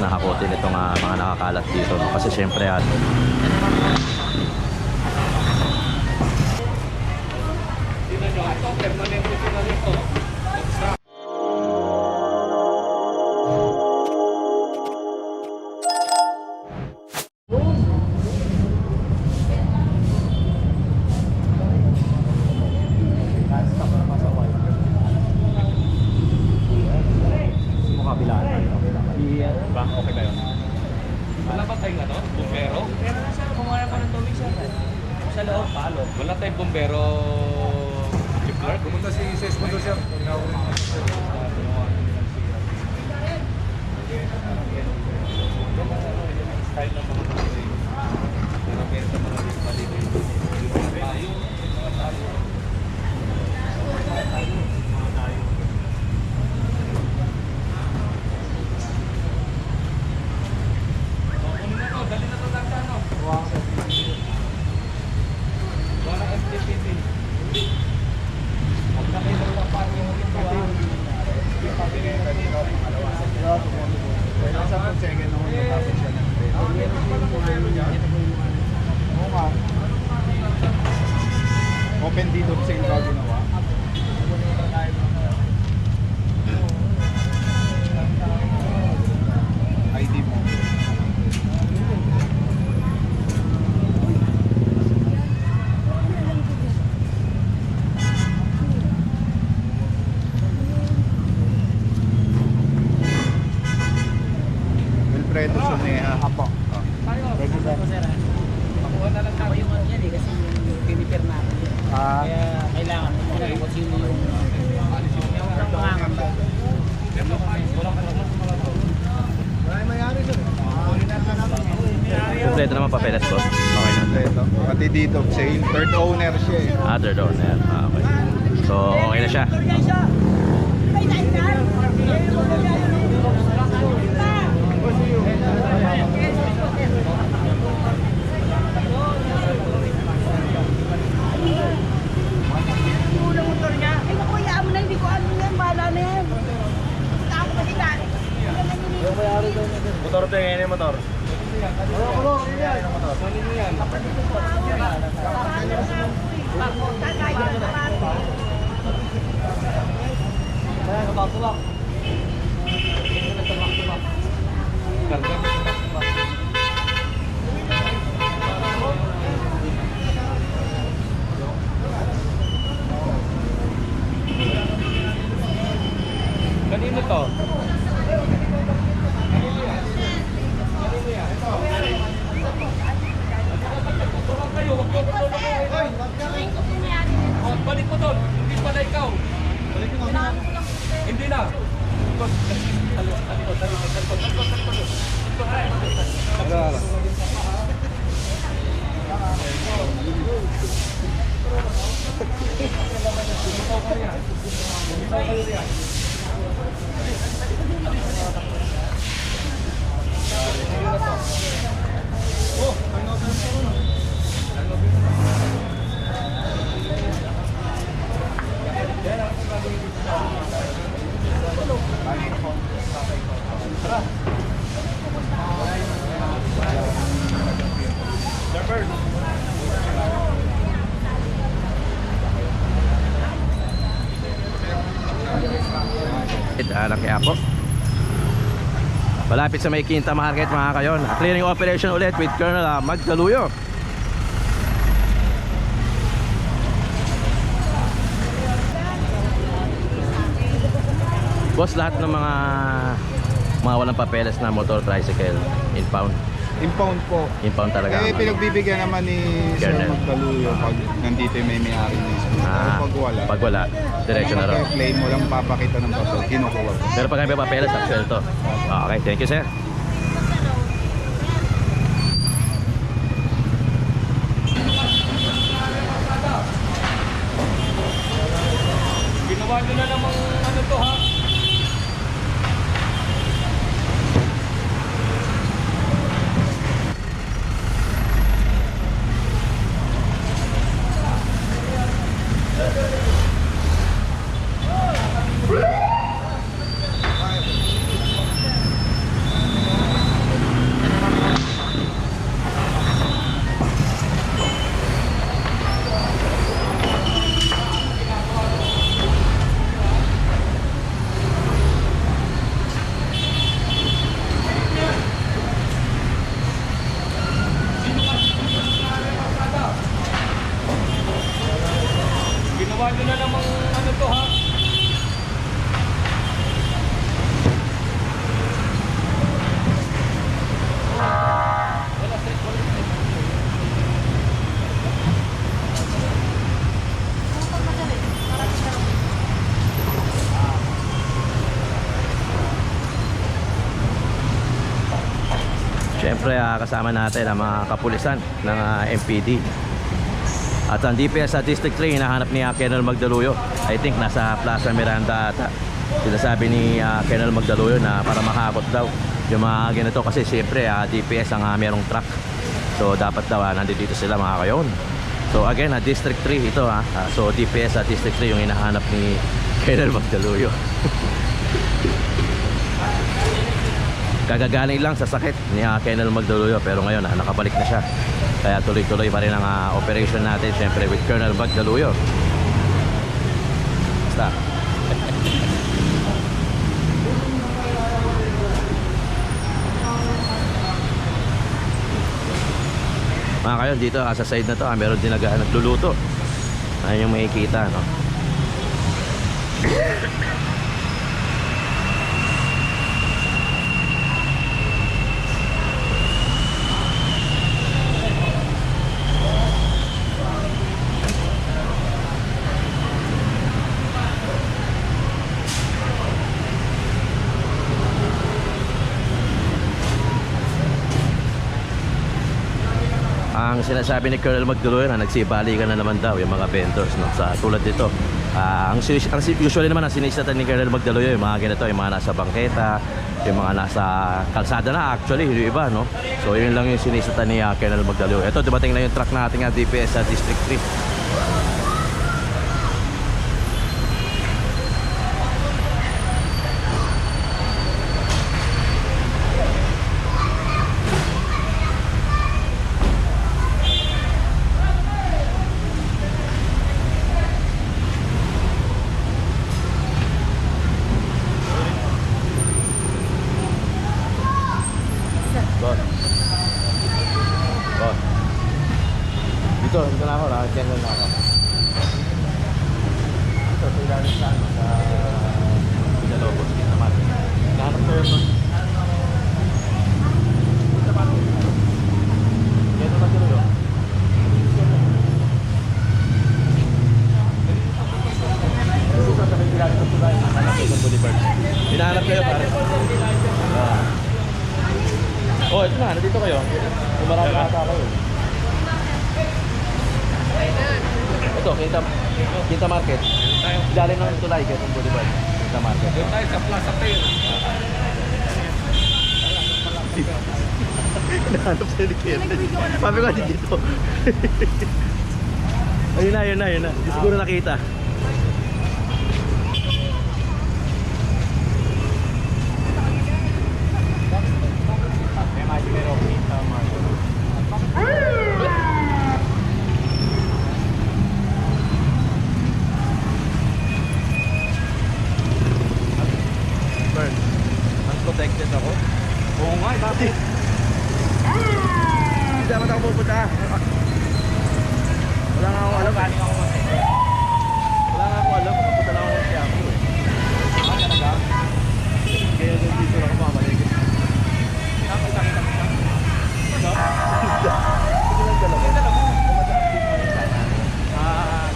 nakakotin itong ah, mga nakakalat dito. No? Kasi syempre at Ba, Pati dito, sale. Third owner siya eh. Other owner. Ah, okay. So, okay na siya. Motor ano ko kasi dati. Motor ito yung yung motor. Kanino to? Oh, balik mo doon. Hindi pala ikaw. Balik mo. Hindi na. Talikod, talikod, talikod, talikod, talikod, talikod. Ah, ng Quiapo. Malapit sa may Quinta Market mga kayon. Clearing operation ulit with Colonel ah, Magdaluyo. Boss, lahat ng mga mga walang papeles na motor tricycle impound. Impound po. Impound talaga. Eh, ang ano. pinagbibigyan naman ni Sir Colonel. Magdaluyo pag nandito yung may may-ari ni Sir. Pero Ah, pag wala, pag wala, diretso na ron. claim mo lang papakita ng papel, kinukuha. Pero pag may papeles, absuelto. Okay, thank you sir. Ginawa nyo na namang ano to ha? Siyempre ah, kasama natin ang mga kapulisan ng ah, MPD. At ang DPS sa District 3 hinahanap ni ah, Colonel Magdaluyo. I think nasa Plaza Miranda ata. Sinasabi ni ah, Colonel Magdaluyo na para makakot daw yung mga ganito kasi siyempre ah, DPS ang ah, merong truck. So dapat daw ah, nandito dito sila mga kayon. So again, ah, District 3 ito ha. Ah, so DPS sa District 3 yung hinahanap ni Colonel Magdaluyo. Kagagaling lang sa sakit ni uh, Colonel Magdaluyo pero ngayon ah, nakabalik na siya. Kaya tuloy-tuloy pa rin ang ah, operation natin syempre with Colonel Magdaluyo. Basta. Mga kayo, dito ah, sa side na to, ah, meron din nag nagluluto. Ayun yung makikita, no? Ang sinasabi ni Colonel Magdaloy na nagsibali ka na naman daw yung mga vendors no sa tulad nito. Ah, ang, ang usually naman ang sinisatan ni Colonel Magdaloy yung mga ganito, yung mga nasa bangketa, yung mga nasa kalsada na actually, yung iba no. So yun lang yung sinisatan ni ah, Colonel Magdaloy. Ito dumating na yung truck nating ah, DPS sa District 3. Dito, dito na ako, nakakyan na ako. Dito, sa ilalim sa ano, sa Villalobos, kita naman. Nahanap ko yun. Hinahanap kayo, pare. Ah. Oh, ito na, nandito kayo. Kumarami ata kayo. Ito, kita, kita market. Ilalim ng tulay, itong boulevard. Kita market. Doon tayo sa Plaza Fair. Nahanap sa Kenneth. Sabi ko, dito. ayun na, ayun na, ayun na. Siguro nakita. Burn. Unprotected ako. Oo nga, eh, bakit? Hindi dapat ako pupunta. Wala nga akong alam. Wala nga akong alam. Pupunta lang ako ng Quiapo eh. Ah, talaga? Kaya dito lang ako mamalik. Nakita-kita kita. No? Ito lang dalawa. Ay, dala mo. Ah,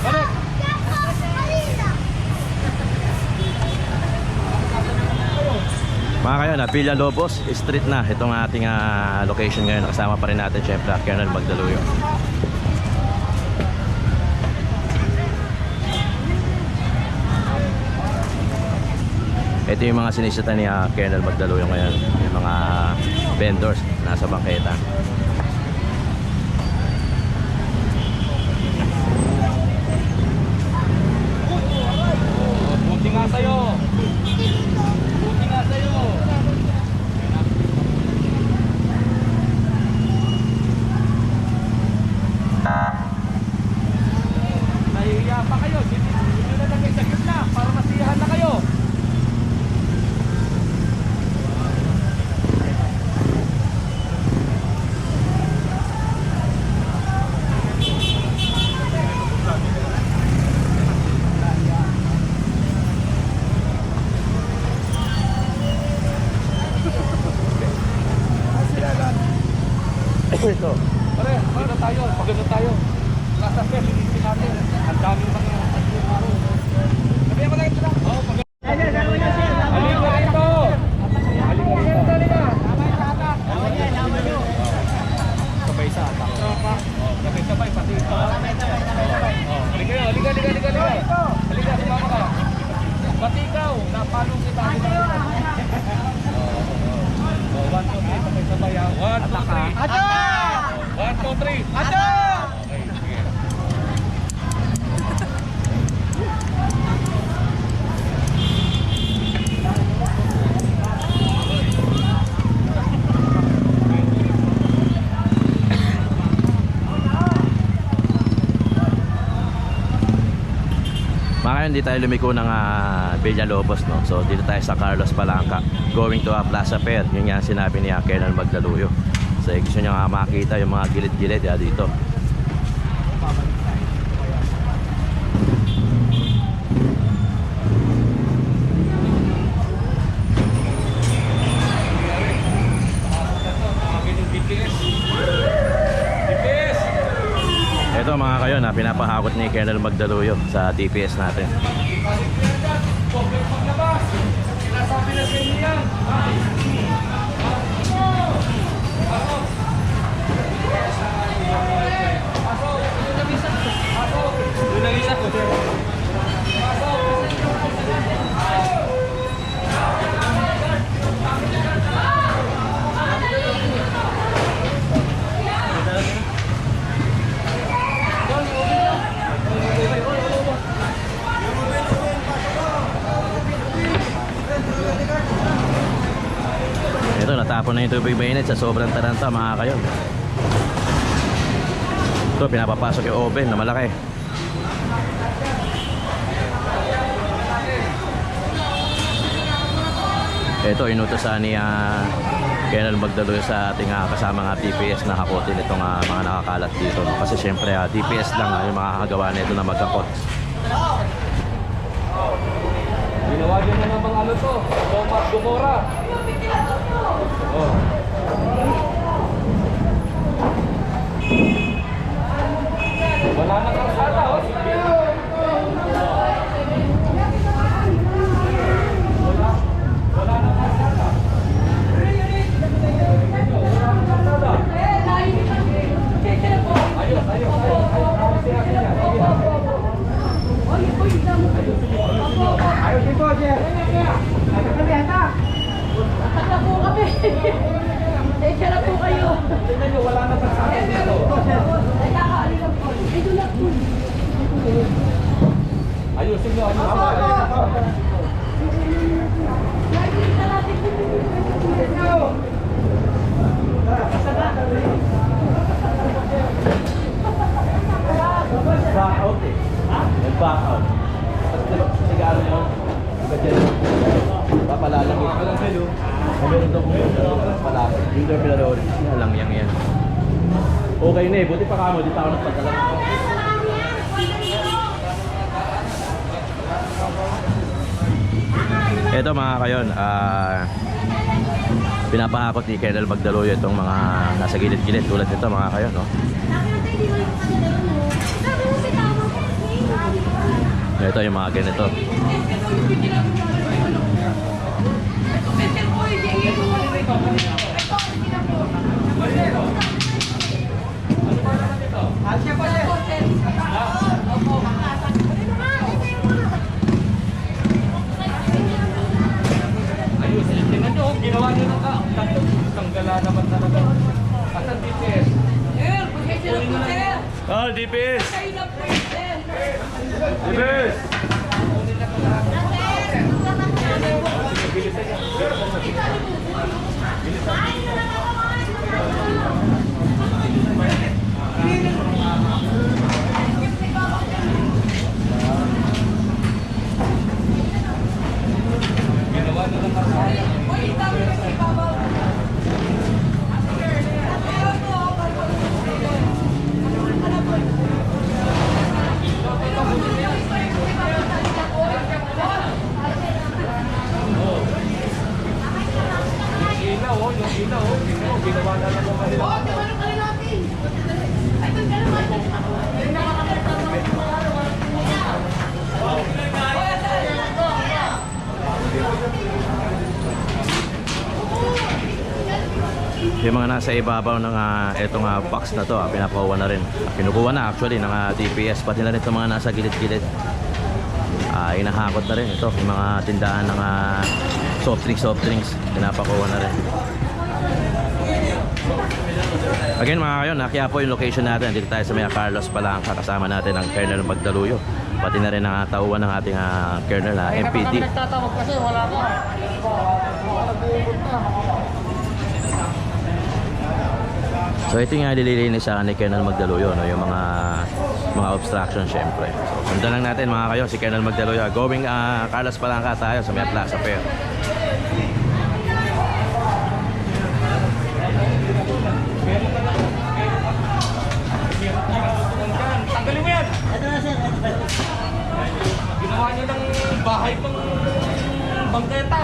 Balik! Mga kayo na, Villa Lobos Street na. Itong ating ah, location ngayon. Kasama pa rin natin syempre Colonel Magdaluyo. Ito yung mga sinisita ni ah, Colonel Magdaluyo ngayon. Yung mga vendors nasa bangketa. po ito? Pare, ano tayo? Pagano tayo? Nasa fair, linisin natin. Ang dami mga Sabihan ko lang ito lang. Oo, pag... Halika rito! Halika rito. Sabay sa atak. Oo, sabay-sabay pati ito. Oo, halika, halika, halika, halika. Halika, sumama ka. Pati ikaw, napalo kita. Halika. 1, 2, 3, sabay-sabay ha. 1, 2, 3. Atak! 2, 3. Ato! Okay, di tayo lumiko ng uh, Villalobos, no? So, dito tayo sa Carlos Palanca, going to a Plaza Fair. Yun nga sinabi ni Kenan Magdaluyo. So, gusto nyo nga makita yung mga gilid-gilid ya, dito. DPS. DPS. Ito mga kayo na pinapahakot ni Colonel Magdaluyo sa DPS natin. Tubig mainit sa sobrang taranta mga kayo. Ito, pinapapasok yung oven na malaki. Ito, inutosan ni uh, Colonel Magdaloy sa ating ah, kasama nga TPS na hakotin itong ah, mga nakakalat dito. No? Kasi syempre, ah, TPS lang ah, yung makakagawa nito na magkakot. Ginawa niyo na namang ano to. Tomas Gomora. Oh. Wala na kalsada, oh. Wala. Wala na kalsada. Wala na kalsada. Ayos, ayos, ayos. Ayos, ayos, ayos, ayos. Ayos din po, sir. Takla po kami. Teka na po kayo. Tingnan niyo, wala na kalsada dito. Nagkakaali lang po. Ito na po. Ayusin niyo, ayusin. Nakikita natin po. Back out eh. Nag-back out. Tapos diba, sigaro mo, ito. Walang hello. Meron daw kung palapit. Yung daw pinanood. Yan lang yan. Okay na eh. Buti pa kamo. Dito ako nagpadala. Ito mga kayon, ah pinapahakot ni Colonel Magdaloyo itong mga nasa gilid-gilid tulad nito mga kayon, no? Ito yung mga ganito. Ginawa niyo ng ka. Tanggala naman talaga. Asan DPS? Sir, pasensya na po, sir. Oh, DPS! Kayo na po, sir. Ng kasaya. Uy, dami na sa ibabaw. Yung ilaw, oh, yung ilaw, oh. Mo, ginawa na lang naman nila. Oo, tingnan kayo natin. Ay, ito ka naman. Yung mga nasa ibabaw ng uh, etong ah, box na to, ah, pinakuha na rin. Ah, Kinukuha na actually ng ah, DPS, pati na rin itong mga nasa gilid-gilid. Ah, inahakot na rin ito, yung mga tindahan ng ah, soft drinks, soft drinks, pinapakuha na rin. Again mga kayo, nakiya po yung location natin. Dito tayo sa Maya Carlos Palanca. Kasama natin ang Colonel Magdaluyo. Pati na rin ang tauhan ng ating ah, Colonel na MPD. nagtatawag kasi wala ka. So ito yung nililinis sa ni Colonel Magdaluyo, no? yung mga mga obstruction syempre. So, sundan lang natin mga kayo, si Colonel Magdaloya. Going ah, Carlos Palangka tayo sa may Plaza Fair. Tanggalin mo yan! Ginawa niyo ng bahay pang bangketa.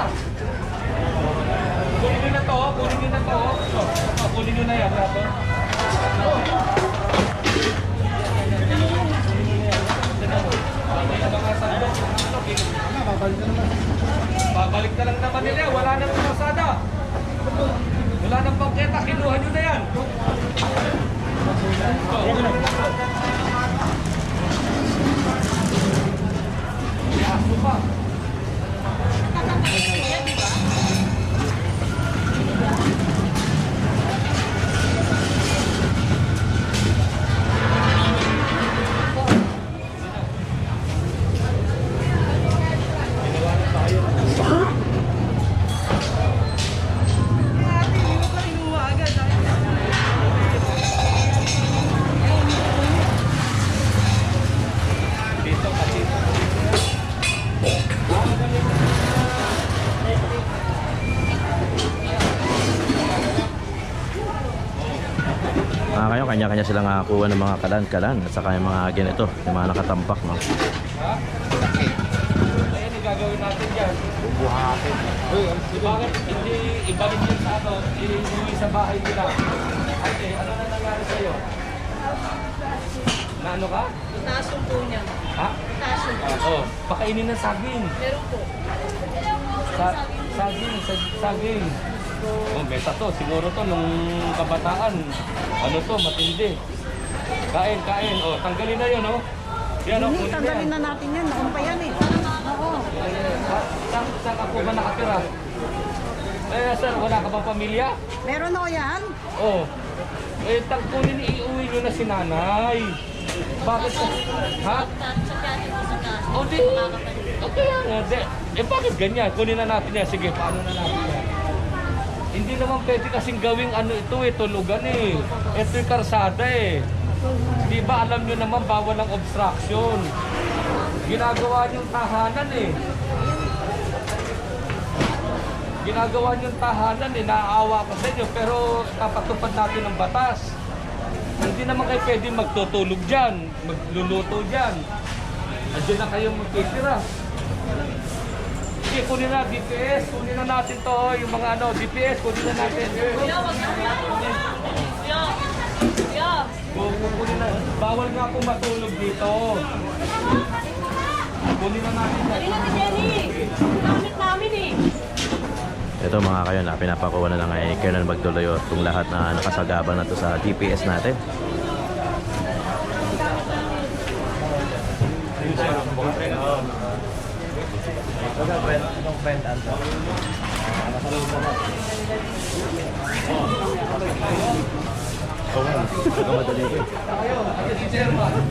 Kunin na to, kunin niyo na to. Kunin niyo na yan. wala to. Babalik na lang naman nila, wala nang kalsada. Wala nang bangketa, kinuha nyo na yan. Yaso pa. Kanya-kanya silang nakakuha ng mga kalan-kalan at saka yung mga ganito, yung mga nakatampak. No? Gagawin natin dyan. Bubuhatin. Bakit hindi yun sa ano, iuwi sa bahay nila? Ate, ano na nangyari sa'yo? Na ano ka? Taas yung po niya. Ha? Taas yung po. Oo. Pakainin ng saging. Meron po. Sa, saging, sa- saging. Oh, meta to. Siguro to nung kabataan. Ano to, matindi. Kain, kain. Oh, tanggalin na yun, oh. Yan, oh. kunin Hindi, na tanggalin yan. na natin yan. Naon pa yan eh. Oo. Sa- Saan, saan ka po ba nakatira? Eh, sir, wala ka bang pamilya? Meron ako yan. Oh. Eh, tangkunin iuwi nyo na si nanay. Bakit? Ha? O di. Okay yan. eh. Eh, bakit ganyan? Kunin na natin yan. Sige, paano na natin yan? Hindi naman pwede kasing gawing ano ito eh, tulugan eh. Ito yung karsada eh. Di ba alam nyo naman bawal ang obstruction. Ginagawa niyong tahanan eh. Ginagawa niyong tahanan eh, naaawa ko sa inyo, pero kapatupad natin ng batas. Hindi naman kayo pwede magtutulog dyan, magluluto dyan. Andiyan na kayo magtitira. Sige, kunin na, DPS, kunin na natin to, yung mga ano, DPS, kunin na natin. Kunin, kunin na, bawal nga akong matulog dito. Kunin na natin yan. Kanina si Jenny. Gamit namin eh. Ito mga kayo na pinapakuha na lang kay Colonel Magdaloyo itong lahat na nakasagabal na to sa DPS natin.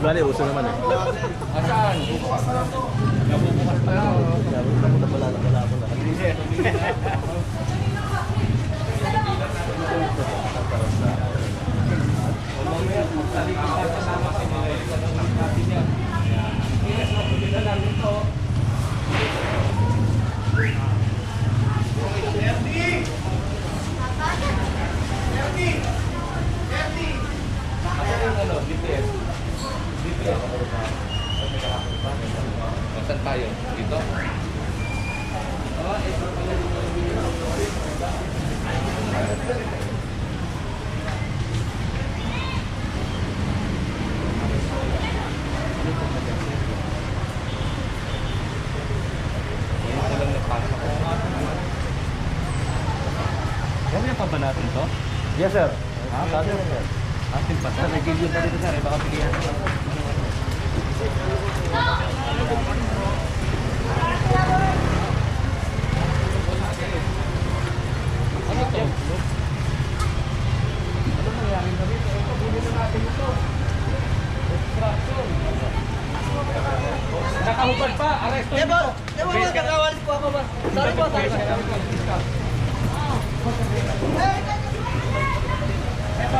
Bali, uso naman eh. Asaan? Nabubukas pa lang. Ano, DPS? DPS. Saan tayo? Dito? Kaya pa ba natin to? Yes sir. Ha? Sabi mo sir. Atin pa. Sa nagigil pa dito sir. Eh, baka bigyan. Ano to? Ano nangyari na rito? Ito, bunin na natin ito. Obstruction. Nakahubad pa. Aresto nito. Diba, diba, kakawalis po ako ba? Sorry po, sorry po. Ito,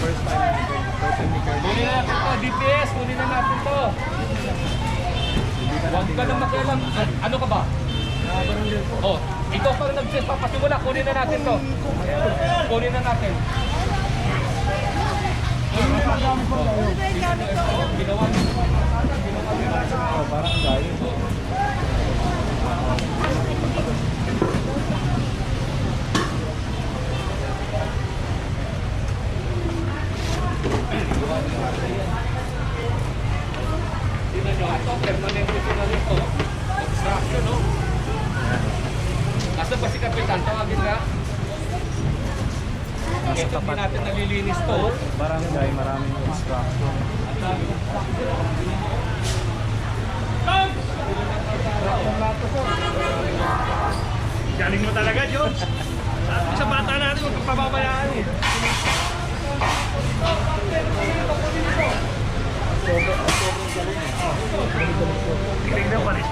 first time. total ni Carl. Kunin na natin to, DPS, kunin na natin to. Huwag ka na Ano ka ba? Oh, ikaw pa rin nagpapasimula, kunin na natin to. Kunin na natin. Ginawa ko na. Obstruction, no? Asa ba si Kapitan? Tawagin nga. Ito hindi natin nalilinis to. Barangay, maraming instruction. Galing mo talaga, George. At sa bata natin, huwag kang pababayaan eh. Tignan ko rin. Tignan ko rin.